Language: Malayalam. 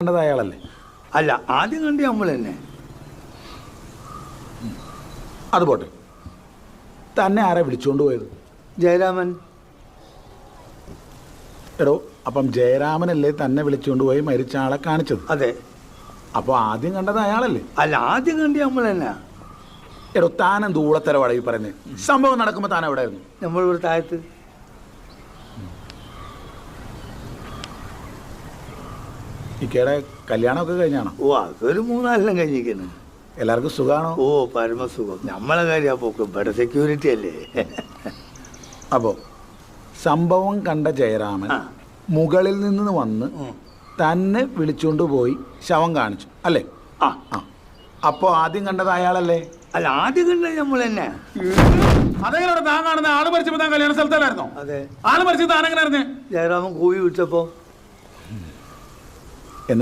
കണ്ടത് അയാളല്ലേ? അല്ല ആദ്യം കണ്ടി നമ്മൾ തന്നെ. അത് പോട്ടെ. തന്നെ ആരാ വിളിച്ചുകൊണ്ട് പോയത്? ജയരാമൻ. എടോ അപ്പം ജയരാമനല്ലേ തന്നെ വിളിച്ചുകൊണ്ട് പോയി മരിച്ച ആളെ കാണിച്ചത്? അതെ. അപ്പോൾ ആദ്യം കണ്ടത് അയാളല്ലേ? അല്ല ആദ്യം കണ്ടി നമ്മൾ തന്നെ. എടോ താനെന്ത് ഊളത്തരവാടാ ഈ പറയുന്നത് സംഭവം നടക്കുമ്പോൾ താൻ എവിടെ ആയിരുന്നു ഒരു താഴത്ത്. ഇക്കയുടെ കല്യാണമൊക്കെ കഴിഞ്ഞാണോ? ഓ അതൊരു മൂന്നാലെല്ലാം കഴിഞ്ഞിരിക്കുന്നു. എല്ലാവർക്കും സുഖമാണോ ഓ പരമസുഖം. നമ്മളെ കാര്യം അപ്പോൾ ഇവിടെ സെക്യൂരിറ്റി അല്ലേ? അപ്പോൾ സംഭവം കണ്ട ജയരാമൻ. മുകളിൽ നിന്ന് വന്ന് തന്നെ വിളിച്ചുകൊണ്ട് പോയി ശവം കാണിച്ചു അല്ലേ? ആ. ആ. അപ്പോൾ ആദ്യം കണ്ടത് അയാളല്ലേ? അല്ല ആദ്യം കണ്ടത് നമ്മൾ തന്നെ. അതെങ്ങനെ താൻ കാണുന്ന ആൾ മരിച്ചപ്പോ താൻ കല്യാണ സ്ഥലത്തല്ലായിരുന്നോ? അതെ. ആൾ മരിച്ചത് താൻ എങ്ങനെ അറിഞ്ഞേ ജയരാമൻ കൂവി വിളിച്ചപ്പോ